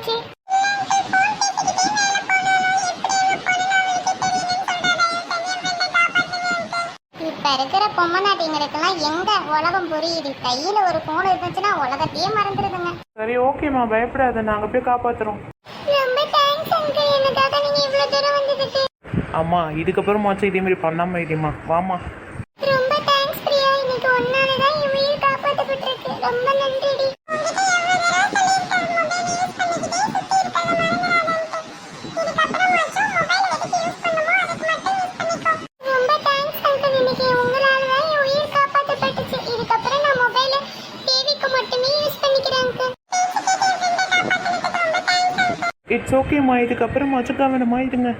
போச்சு. இப்ப இருக்கிற பொம்மநாட்டிங்களுக்கெல்லாம் எங்க உலகம் புரியுது? கையில ஒரு போன் இருந்துச்சுன்னா உலகத்தையே மறந்துடுதுங்க சரி ஓகேம்மா பயப்படாத. நாங்கள் போய் காப்பாத்துறோம். ரொம்ப தேங்க்ஸ் அங்கிள் எனக்காக நீங்க இவ்வளவு தூரம் வந்ததுக்கு. அம்மா இதுக்கப்புறமாச்சும் இதே மாதிரி பண்ணாம இருமா? வாமா ரொம்ப தேங்க்ஸ் பிரியா. இன்னைக்கு ஒன்னால தான் என் உயிர் காப்பாற்றப்பட்டிருக்கு ரொம்ப நன்றிடி ரொம்ப தேங்க்ஸ் அங்கிள் இன்னைக்கு உங்களால தான் என் உயிர் காப்பாற்றப்பட்டுச்சு இதுக்கப்புறம் நான் மொபைலை டிவிக்கு மட்டுமே யூஸ் பண்ணிக்கிறேன் அங்கிள் இட்ஸ் ஓகேம்மா இதுக்கப்புறமாச்சும் கவனமா இருங்க.